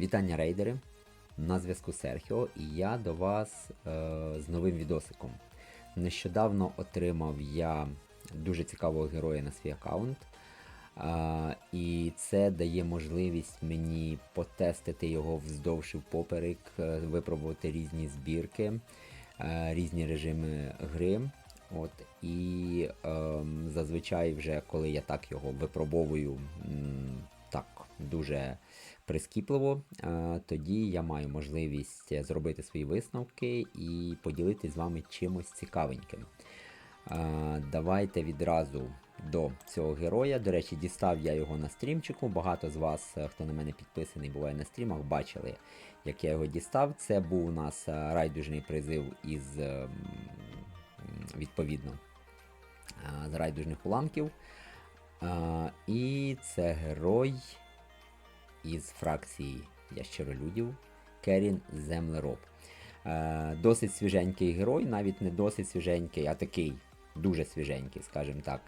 Вітання рейдери! На зв'язку Серхіо і я до вас е, з новим відосиком. Нещодавно отримав я дуже цікавого героя на свій аккаунт. Е, і це дає можливість мені потестити його вздовж і впоперек, е, випробувати різні збірки, е, різні режими гри. От, і ем, зазвичай, вже коли я так його випробовую м, так дуже прискіпливо, е, тоді я маю можливість зробити свої висновки і поділитися з вами чимось цікавеньким. Е, Давайте відразу до цього героя. До речі, дістав я його на стрімчику. Багато з вас, е, хто на мене підписаний, буває на стрімах, бачили, як я його дістав. Це був у нас райдужний призив із ем, відповідно з райдужних уламків. Е, І це герой із фракції ящеролюдів Керін Землероб. Е, Досить свіженький герой, навіть не досить свіженький, а такий дуже свіженький, скажімо так.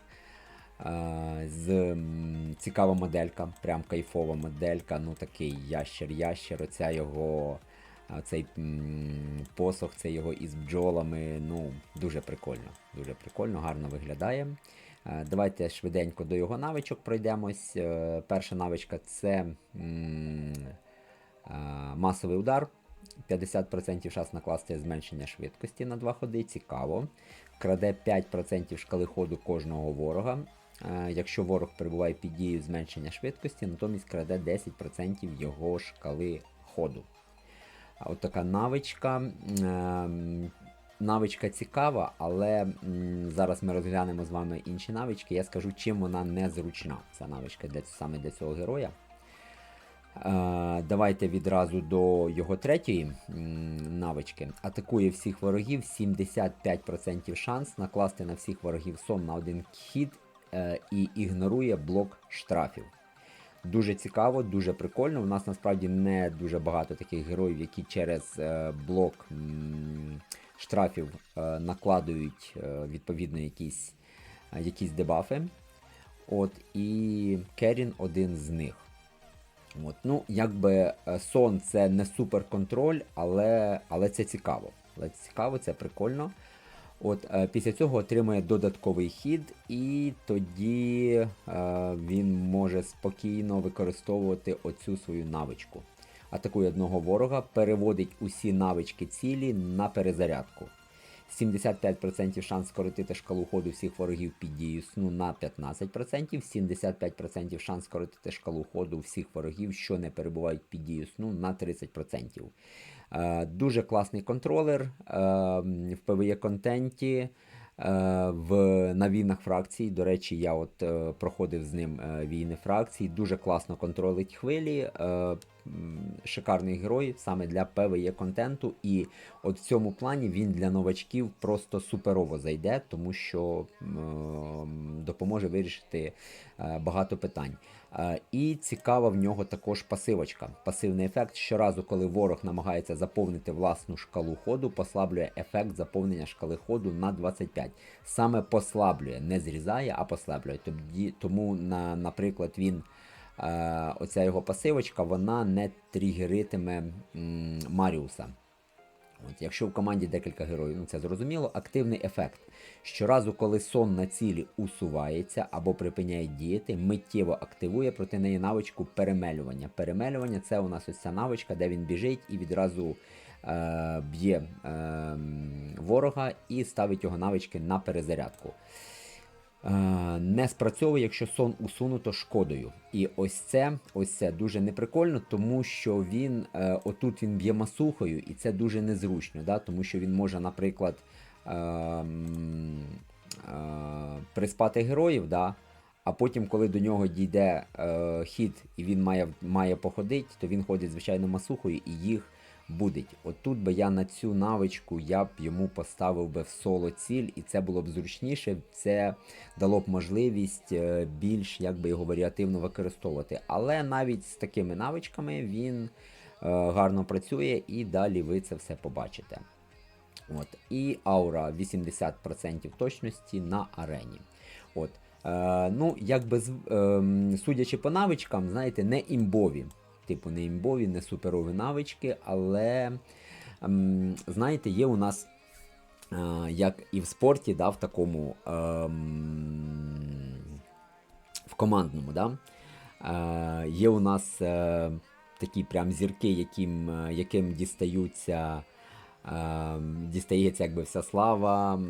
З цікава моделька, прям кайфова моделька, ну такий ящер-ящер, оця його. Цей посох, це його із бджолами. Ну, дуже прикольно. Дуже прикольно, гарно виглядає. Е, Давайте швиденько до його навичок пройдемось. Е, Перша навичка це е, масовий удар. 50% шанс накласти зменшення швидкості на 2 ходи. Цікаво. Краде 5% шкали ходу кожного ворога. Якщо ворог перебуває під дією зменшення швидкості, натомість краде 10% його шкали ходу. От така навичка. Навичка цікава, але зараз ми розглянемо з вами інші навички. Я скажу, чим вона незручна. Ця навичка для, саме для цього героя. Е, давайте відразу до його третьої навички. Атакує всіх ворогів 75% шанс накласти на всіх ворогів сон на один хід е, і ігнорує блок штрафів. Дуже цікаво, дуже прикольно. У нас насправді не дуже багато таких героїв, які через е, блок штрафів е, накладують е, відповідно якісь, е, якісь дебафи. От, і Керін один з них. От, ну, якби сон це не суперконтроль, але, але це цікаво. Але це цікаво, це прикольно. От, після цього отримує додатковий хід, і тоді е, він може спокійно використовувати оцю свою навичку. Атакує одного ворога, переводить усі навички цілі на перезарядку. 75% шанс скоротити шкалу ходу всіх ворогів під дією сну на 15%, 75% шанс скоротити шкалу ходу всіх ворогів, що не перебувають під дією сну на 30%. Е, Дуже класний контролер е, в PvE контенті. е, В на війнах фракцій. До речі, я от е, проходив з ним е, війни фракцій. Дуже класно контролить хвилі. Е, шикарний герой саме для PvE контенту. І от в цьому плані він для новачків просто суперово зайде, тому що м, допоможе вирішити е, багато питань. Е, І цікава в нього також пасивочка. Пасивний ефект. Щоразу, коли ворог намагається заповнити власну шкалу ходу, послаблює ефект заповнення шкали ходу на 25. Саме послаблює, не зрізає, а послаблює. Тому, на, наприклад, він. Оця його пасивочка, вона не тригеритиме Маріуса. От, якщо в команді декілька героїв, ну це зрозуміло, активний ефект. Щоразу, коли сон на цілі усувається або припиняє діяти, миттєво активує проти неї навичку перемелювання. Перемелювання це у нас ось ця навичка, де він біжить і відразу е, б'є е, ворога і ставить його навички на перезарядку. Е, не спрацьовує, якщо сон усунуто шкодою. І ось це ось це дуже неприкольно, тому що він е, отут він б'є масухою, і це дуже незручно, да? тому що він може, наприклад, е, приспати героїв, да? а потім, коли до нього дійде е, хід і він має, має походити, то він ходить звичайно масухою і їх будить. Отут би я на цю навичку я б йому поставив би в соло ціль, і це було б зручніше. Це дало б можливість е, більш якби його варіативно використовувати. Але навіть з такими навичками він е, гарно працює, і далі ви це все побачите. От. І аура 80% точності на арені. От. Е, ну, якби з- ем, судячи по навичкам, знаєте, не імбові. Типу, не імбові, не суперові навички, але ем, знаєте, є у нас. е, Як і в спорті, да, в такому ем, в командному, да, е, є у нас е, такі прям зірки, яким, яким дістаються, е, дістається якби вся слава,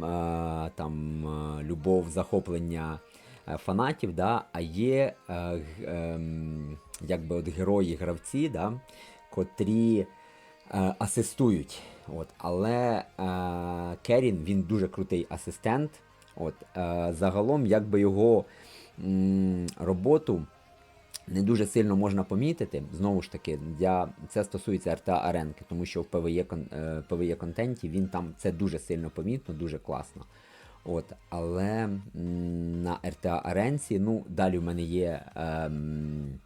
там, любов, захоплення фанатів, да, а є е, ем, якби от герої, гравці, да, котрі е, асистують. От, але е, Керін він дуже крутий асистент. От, е, загалом, якби його м, роботу не дуже сильно можна помітити. Знову ж таки, я, це стосується РТА Аренки, тому що в PvE, е, контенті він там це дуже сильно помітно, дуже класно. От, але на РТА Аренці, ну, далі в мене є ем,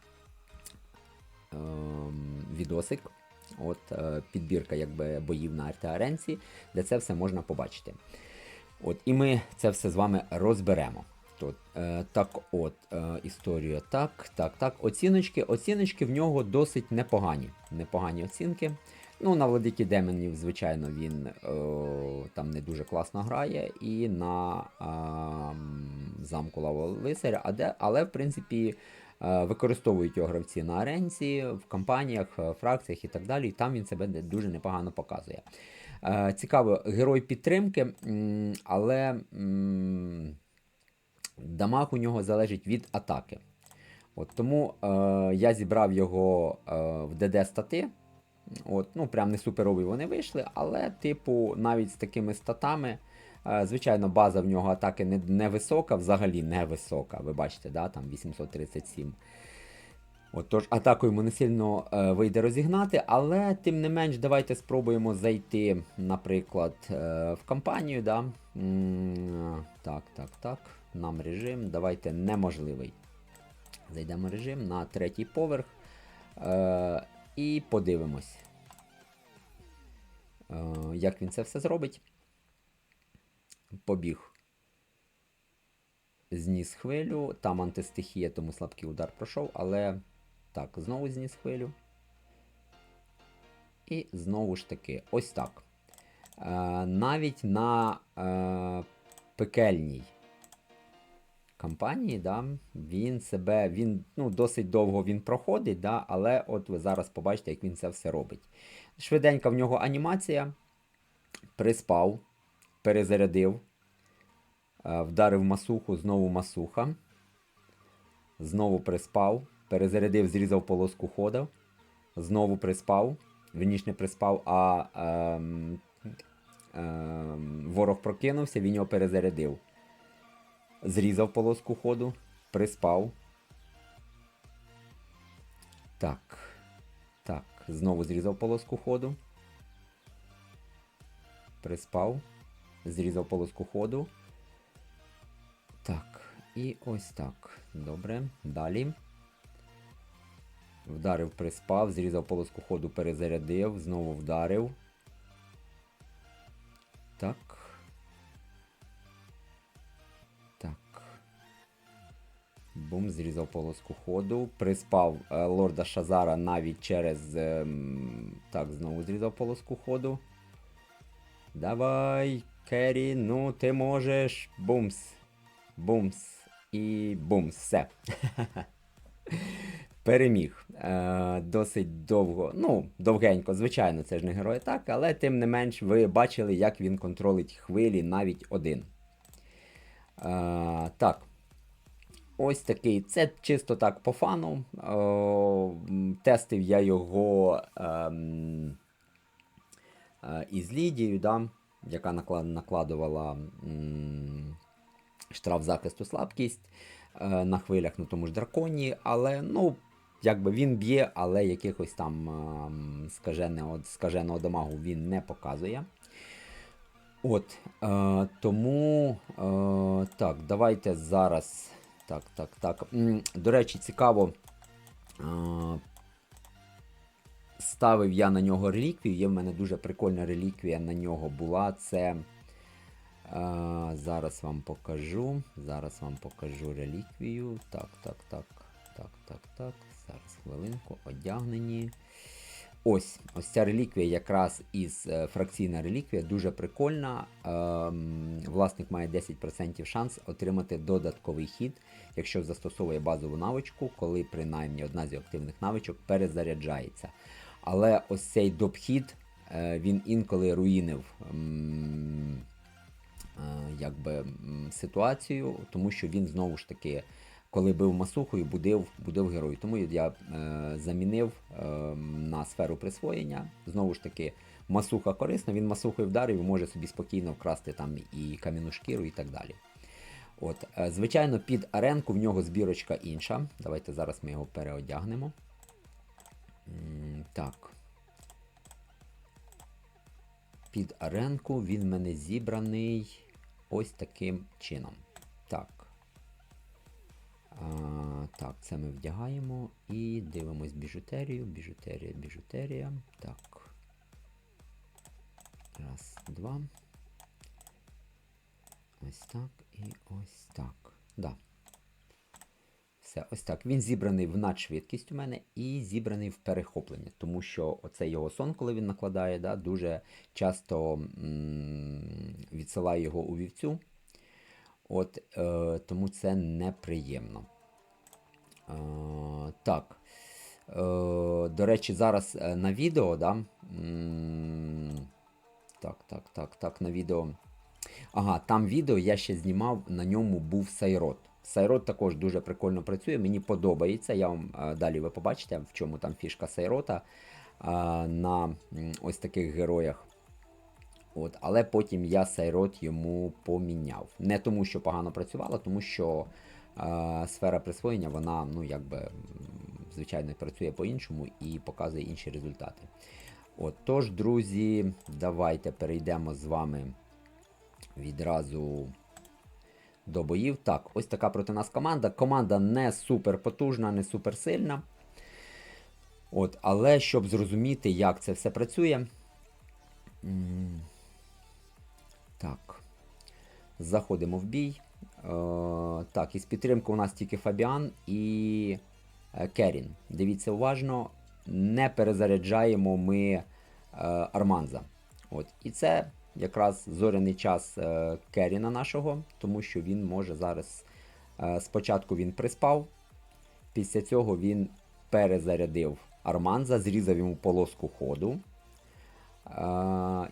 ем, відосик. От, е, підбірка якби, боїв на РТА Аренці, де це все можна побачити. От, і ми це все з вами розберемо. Тут, е, так от, е, історія так, так, так. Оціночки, оціночки в нього досить непогані. Непогані оцінки. Ну, на владикі демонів, звичайно, він е, там не дуже класно грає. І на м, замку Лава Лицаря, а де, але, в принципі, е, використовують його гравці на аренці, в кампаніях, е, фракціях і так далі. І там він себе дуже непогано показує. Цікаво, герой підтримки, але. Дамаг у нього залежить від атаки. От, тому е, я зібрав його е, в ДД стати. От, ну, прям не суперові вони вийшли, але, типу, навіть з такими статами, е, звичайно, база в нього атаки не, не взагалі не висока. Ви бачите, да, там 837. От, атаку йому не сильно е, вийде розігнати, але тим не менш, давайте спробуємо зайти, наприклад, е, в кампанію. Да? Так, так, так. Нам режим. Давайте неможливий. Зайдемо в режим на третій поверх. Е, і подивимось, е, як він це все зробить. Побіг. Зніс хвилю. Там антистихія, тому слабкий удар пройшов, але так, знову зніс хвилю. І знову ж таки, ось так. Е, навіть на е, пекельній кампанії, да, він себе, він ну, досить довго він проходить, да, але от ви зараз побачите, як він це все робить. Швиденька в нього анімація. Приспав, перезарядив, е, вдарив масуху, знову масуха. Знову приспав, перезарядив, зрізав полоску хода. Знову приспав. Вірніш не приспав, а ем, ем, ворог прокинувся, він його перезарядив. Зрізав полоску ходу, приспав. Так. Так, знову зрізав полоску ходу. Приспав. Зрізав полоску ходу. Так, і ось так. Добре. Далі. Вдарив, приспав, зрізав полоску ходу, перезарядив, знову вдарив. Так. Бум, зрізав полоску ходу. Приспав е, лорда Шазара навіть через. ем, так, знову зрізав полоску ходу. Давай, Керрі, ну ти можеш. Бумс. Бумс. І бумс. Все. Переміг. Е, досить довго. Ну, довгенько, звичайно, це ж не герой так, але тим не менш ви бачили, як він контролить хвилі навіть один. Е, так. Ось такий. Це чисто так по фану. О, тестив я його ем, е, із Лідією, да, яка наклад, накладувала м, штраф захисту слабкість е, на хвилях на тому ж драконі. Але, ну, якби він б'є, але якихось там ем, скаженого, скаженого дамагу він не показує. От, е, тому е, так, давайте зараз. Так, так, так. До речі, цікаво. Ставив я на нього реліквію. Є в мене дуже прикольна реліквія на нього була. Це. Зараз вам покажу. Зараз вам покажу реліквію. Так, так, так. Так, так, так. Зараз хвилинку, одягнені. Ось, ось ця реліквія якраз із е, фракційна реліквія, дуже прикольна. Ем, власник має 10% шанс отримати додатковий хід, якщо застосовує базову навичку, коли принаймні одна з активних навичок перезаряджається. Але ось цей допхід, е, він інколи руїнив. ем, е, Якби ситуацію, тому що він знову ж таки, коли бив масухою, будив, будив герою. Тому я е, замінив е, на сферу присвоєння. Знову ж таки, масуха корисна, він масухою вдарив і може собі спокійно вкрасти там і кам'яну шкіру, і так далі. От, е, звичайно, під аренку в нього збірочка інша. Давайте зараз ми його переодягнемо. Так. Під аренку він в мене зібраний ось таким чином. А, так, це ми вдягаємо і дивимось біжутерію. Біжутерія, біжутерія. Так. Раз, два. Ось так і ось так. Да. Все, ось так. Він зібраний в надшвидкість у мене і зібраний в перехоплення, тому що оцей його сон, коли він накладає, да, дуже часто м- відсилає його у вівцю. От, е, тому це неприємно. Е, так. Е, до речі, зараз е, на відео, да, так, так, так, так, на відео. Ага, там відео я ще знімав, на ньому був Сайрот. Сайрот також дуже прикольно працює, мені подобається. Я вам е, далі ви побачите, в чому там фішка Сайрота е, на ось таких героях. От, але потім я Сайрот йому поміняв. Не тому, що погано працювала, тому що е, сфера присвоєння, вона, ну, якби, звичайно, працює по-іншому і показує інші результати. От, тож, друзі, давайте перейдемо з вами відразу до боїв. Так, ось така проти нас команда. Команда не супер потужна, не супер сильна. От, але щоб зрозуміти, як це все працює. Так. Заходимо в бій. Е, так, із підтримки у нас тільки Фабіан і е, Керін. Дивіться уважно, не перезаряджаємо ми е, Арманза. От. І це якраз зоряний час Керіна нашого, тому що він може зараз. Спочатку він приспав, після цього він перезарядив Арманза, зрізав йому полоску ходу.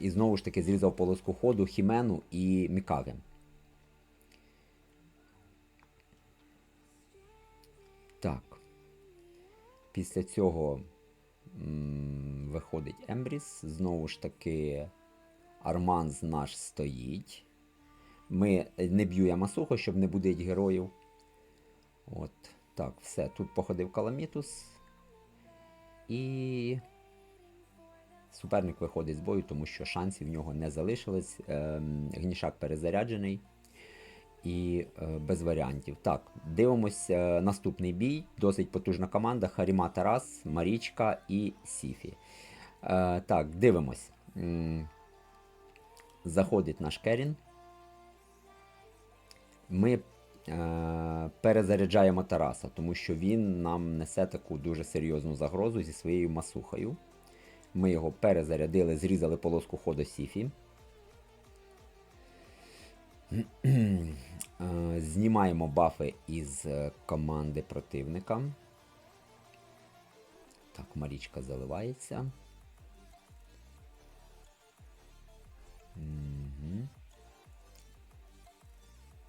І знову ж таки зрізав полоску ходу Хімену і Мікаге. Так. Після цього виходить Ембріс. Знову ж таки, Арманз наш стоїть. Ми не б'ємо Масухо, щоб не будить героїв. От, так, все. Тут походив Каламітус. І суперник виходить з бою, тому що шансів в нього не залишилось. Ем, Гнішак перезаряджений. І е, без варіантів. Так, дивимось е, наступний бій. Досить потужна команда. Харіма Тарас, Марічка і Сіфі. Е, так, дивимось. Заходить наш Керін. Ми перезаряджаємо Тараса, тому що він нам несе таку дуже серйозну загрозу зі своєю масухою. Ми його перезарядили, зрізали полоску ходу Сіфі. Знімаємо бафи із е, команди противника. Так, Марічка заливається.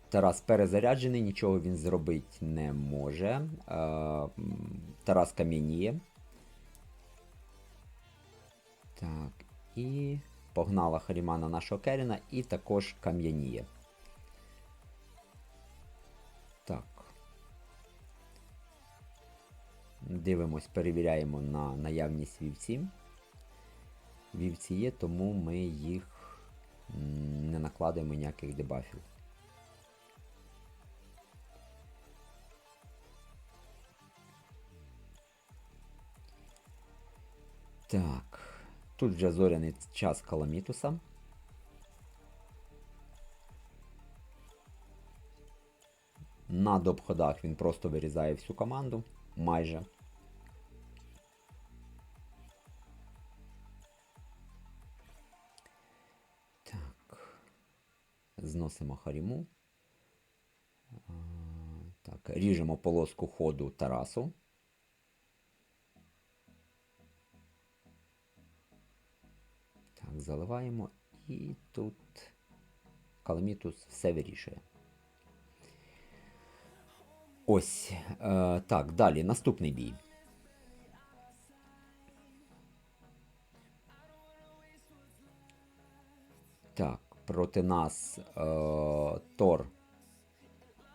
Тарас перезаряджений, нічого він зробити не може. Е, Тарас кам'яніє. Так, і погнала Харімана нашого Керіна і також кам'яніє. Так. Дивимось, перевіряємо на наявність вівці. Вівці є, тому ми їх не накладаємо ніяких дебафів. Так. Тут вже зоряний час каламітуса. На допходах він просто вирізає всю команду майже. Так. Зносимо Харіму. Так, ріжемо полоску ходу Тарасу. Заливаємо і тут Каламітус все вирішує. Ось. Е, так, далі. Наступний бій. Так, проти нас е, Тор,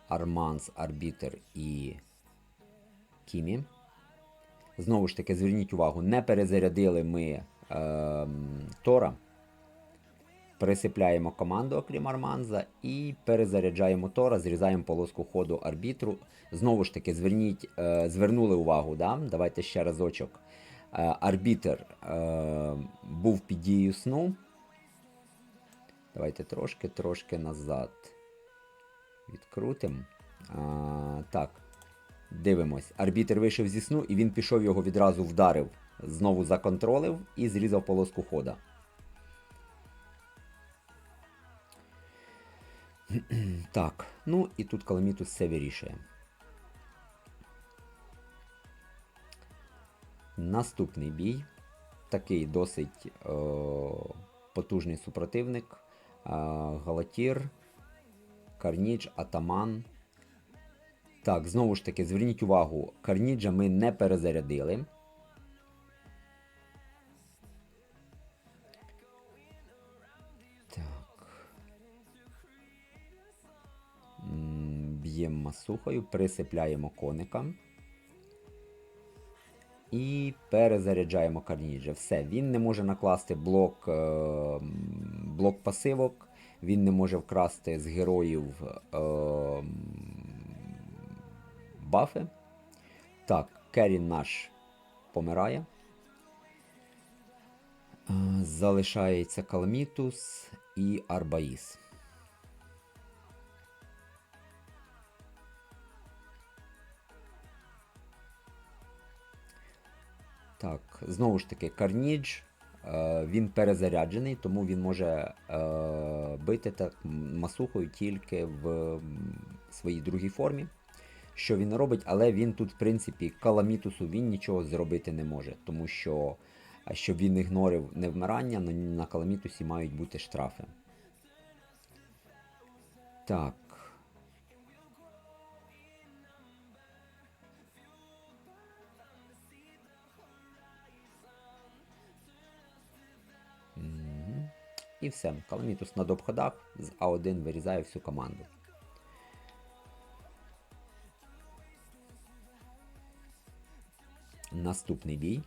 Арманс, Арбітер і Кімі. Знову ж таки, зверніть увагу, не перезарядили ми Тора. Присипляємо команду, окрім Арманза, і перезаряджаємо Тора, зрізаємо полоску ходу арбітру. Знову ж таки, зверніть, е, звернули увагу, да? давайте ще разочок. Е, арбітер е, був під дією сну. Давайте трошки, трошки назад відкрутимо. Так, дивимось. Арбітер вийшов зі сну, і він пішов його відразу вдарив, знову законтролив і зрізав полоску хода. Так, ну і тут Каламітус все вирішує. Наступний бій. Такий досить е, потужний супротивник. Е, Галатір, Карніч, Атаман. Так, знову ж таки, зверніть увагу, Карніджа ми не перезарядили. Б'ємо масухою, присипляємо коника. І перезаряджаємо Карніджа. Все, він не може накласти блок, е, блок пасивок, він не може вкрасти з героїв е, бафи. Так, Керін наш помирає. Е, Залишається Каламітус і Арбаїс. Так, знову ж таки, Карнідж, е, він перезаряджений, тому він може е, бити так масухою тільки в своїй другій формі. Що він робить, але він тут, в принципі, каламітусу він нічого зробити не може, тому що, щоб він ігнорив невмирання, на каламітусі мають бути штрафи. Так. І все. Каламітус на обходах з А1 вирізає всю команду. Наступний бій.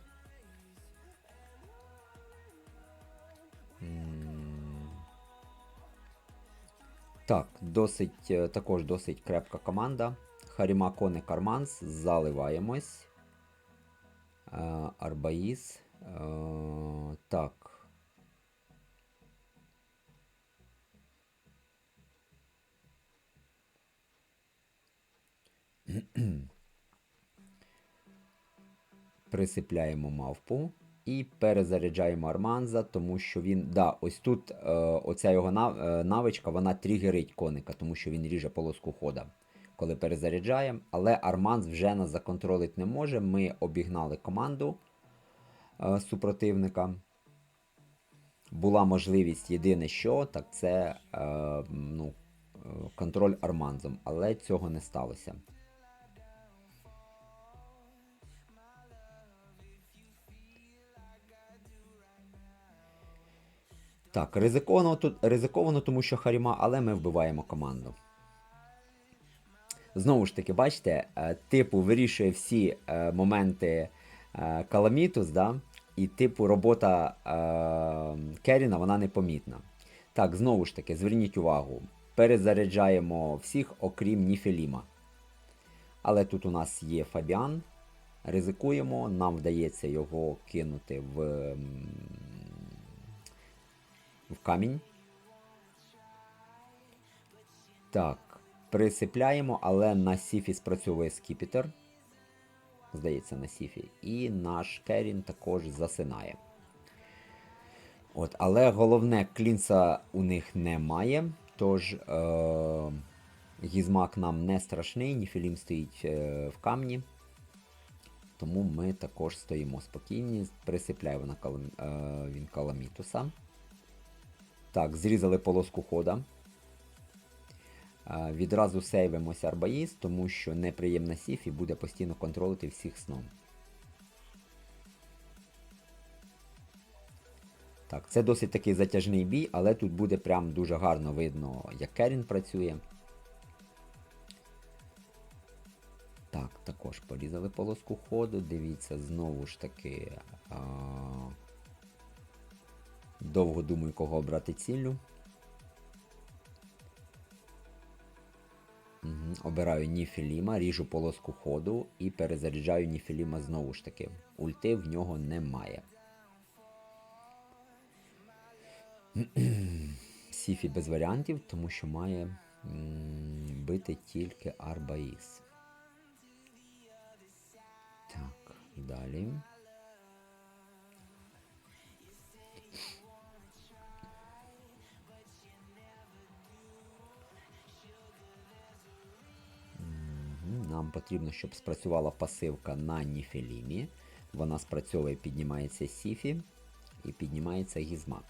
Так, досить, е, також досить крепка команда. Харіма Коне Карманс. Заливаємось. Е, Арбаїс. Е, Так. Присипляємо мавпу і перезаряджаємо Арманза, тому що він. Да, ось тут е, оця його е, навичка вона тригерить коника, тому що він ріже полоску хода, коли перезаряджаємо. Але Арманз вже нас законтролить не може. Ми обігнали команду е, супротивника. Була можливість єдине що, так це е, ну, е, контроль Арманзом, але цього не сталося. Так, ризиковано, тут, ризиковано, тому що Харіма, але ми вбиваємо команду. Знову ж таки, бачите, е, типу вирішує всі е, моменти е, Каламітус, да? і типу робота Керіна вона непомітна. Так, знову ж таки, зверніть увагу, перезаряджаємо всіх, окрім Ніфеліма. Але тут у нас є Фабіан. Ризикуємо, нам вдається його кинути в, в камінь. Так, присипляємо, але на Сіфі спрацьовує скіпітер. Здається, на Сіфі. І наш Керін також засинає. От, Але головне, клінса у них немає. Тож е, гізмак нам не страшний, Ніфілім стоїть е, в камні. Тому ми також стоїмо спокійні. Присипляє вона калам, е, він каламітуса. Так, зрізали полоску хода. Відразу сейвимось Арбаїс, тому що неприємна Сіфі буде постійно контролити всіх сном. Так, це досить такий затяжний бій, але тут буде прям дуже гарно видно, як Керін працює. Так, також порізали полоску ходу. Дивіться, знову ж таки. А... Довго думаю, кого обрати ціллю. Обираю Ніфіліма, ріжу полоску ходу і перезаряджаю Ніфіліма знову ж таки. Ульти в нього немає. Сіфі без варіантів, тому що має бити тільки Арбаїс. Так, далі. Нам потрібно, щоб спрацювала пасивка на Ніфелімі. Вона спрацьовує, піднімається Сіфі і піднімається Гізмак.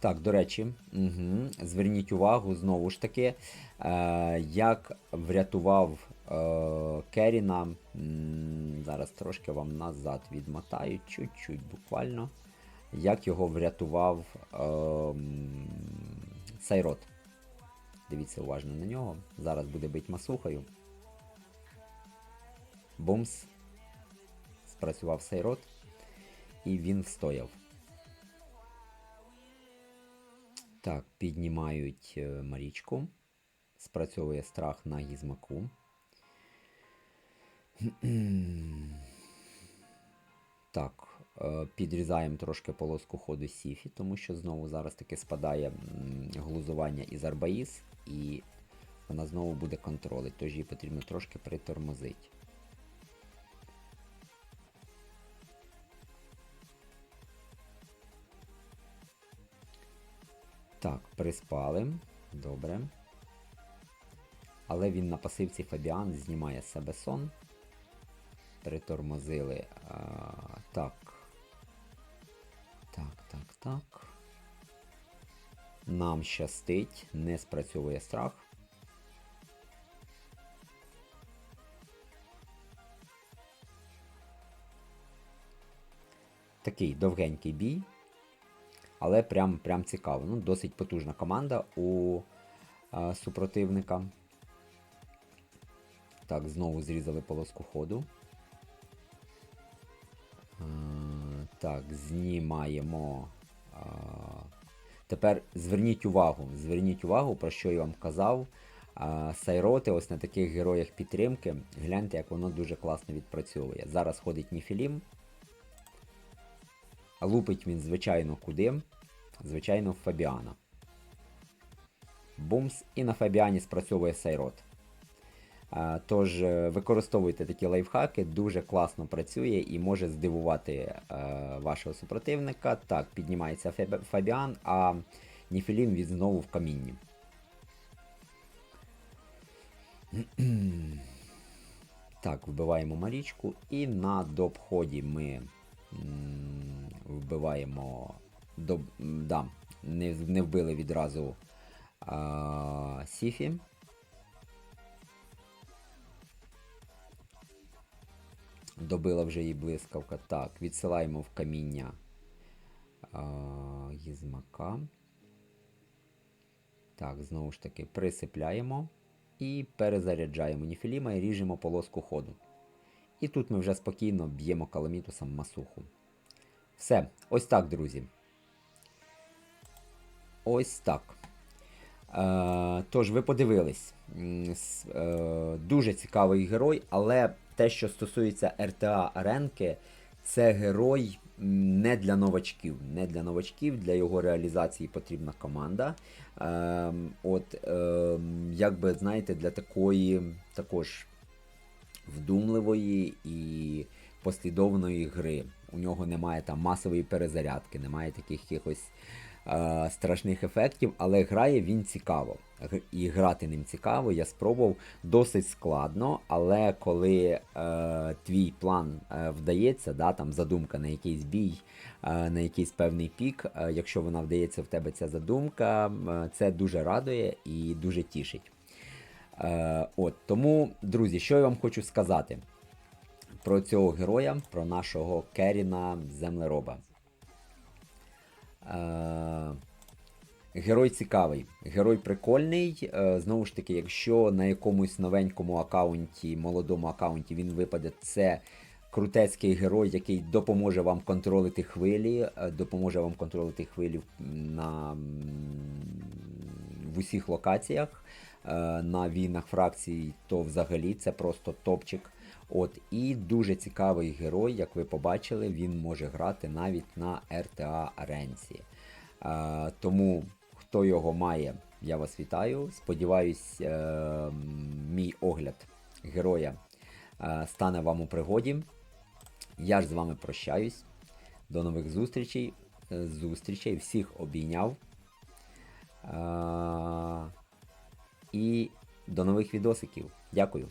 Так, до речі, угу. зверніть увагу знову ж таки, е, як врятував е, Керіна. Зараз трошки вам назад відмотаю, чуть-чуть буквально. Як його врятував е, м, Сайрот. Дивіться уважно на нього. Зараз буде бить масухою. Бумс. Спрацював Сайрот. І він встояв. Так, піднімають е, Марічку. Спрацьовує страх на гізмаку. Так, підрізаємо трошки полоску ходу Сіфі, тому що знову зараз таки спадає глузування із Арбаїс, і вона знову буде контролить, тож їй потрібно трошки притормозити. Так, приспали. Добре. Але він на пасивці Фабіан знімає себе сон. Притормозили. А, так. Так, так. Нам щастить, не спрацьовує страх. Такий довгенький бій. Але прям прям цікаво. Ну, Досить потужна команда у а, супротивника. Так, знову зрізали полоску ходу. А, так, знімаємо. Тепер зверніть увагу, зверніть увагу, про що я вам казав. Сайроти, ось на таких героях підтримки. Гляньте, як воно дуже класно відпрацьовує. Зараз ходить Ніфілім. Лупить він, звичайно, куди? Звичайно, в Фабіана. Бумс, і на Фабіані спрацьовує Сайрот. Тож, е, використовуйте такі лайфхаки, дуже класно працює і може здивувати вашого супротивника. Так, піднімається Фабіан, а Ніфілім він знову в камінні. Так, вбиваємо Марічку, і на дообході ми вбиваємо. До, м, да, не, не вбили відразу а, Сіфі. Добила вже її блискавка. Так, відсилаємо в каміння а, Гізмака. Так, знову ж таки, присипляємо і перезаряджаємо Ніфіліма і ріжемо полоску ходу. І тут ми вже спокійно б'ємо каламітусом масуху. Все, ось так, друзі. Ось так. Е, тож, ви подивились. Е, дуже цікавий герой, але те, що стосується РТА Аренки, це герой не для новачків. Не для новачків, для його реалізації потрібна команда. Е, от, е, як би, знаєте, для такої також вдумливої і послідовної гри. у нього немає там масової перезарядки, немає таких якихось е, страшних ефектів, але грає він цікаво. І грати ним цікаво. Я спробував досить складно, але коли е, твій план е, вдається, да, там задумка на якийсь бій, е, на якийсь певний пік, е, якщо вона вдається в тебе ця задумка, е, це дуже радує і дуже тішить. Е, от, тому, друзі, що я вам хочу сказати про цього героя, про нашого Керіна Землероба. Е, герой цікавий, герой прикольний. Е, знову ж таки, якщо на якомусь новенькому аккаунті, молодому аккаунті він випаде, це крутецький герой, який допоможе вам контролити хвилі, е, допоможе вам контролити хвилі на, в усіх локаціях. На війнах фракцій, то взагалі це просто топчик. От, і дуже цікавий герой, як ви побачили, він може грати навіть на RTA Аренці. Е, тому, хто його має, я вас вітаю. Сподіваюсь, е, мій огляд героя е, стане вам у пригоді. Я ж з вами прощаюсь. До нових зустрічей. Зустрічей. Всіх обійняв. Е, і до нових відосиків. Дякую.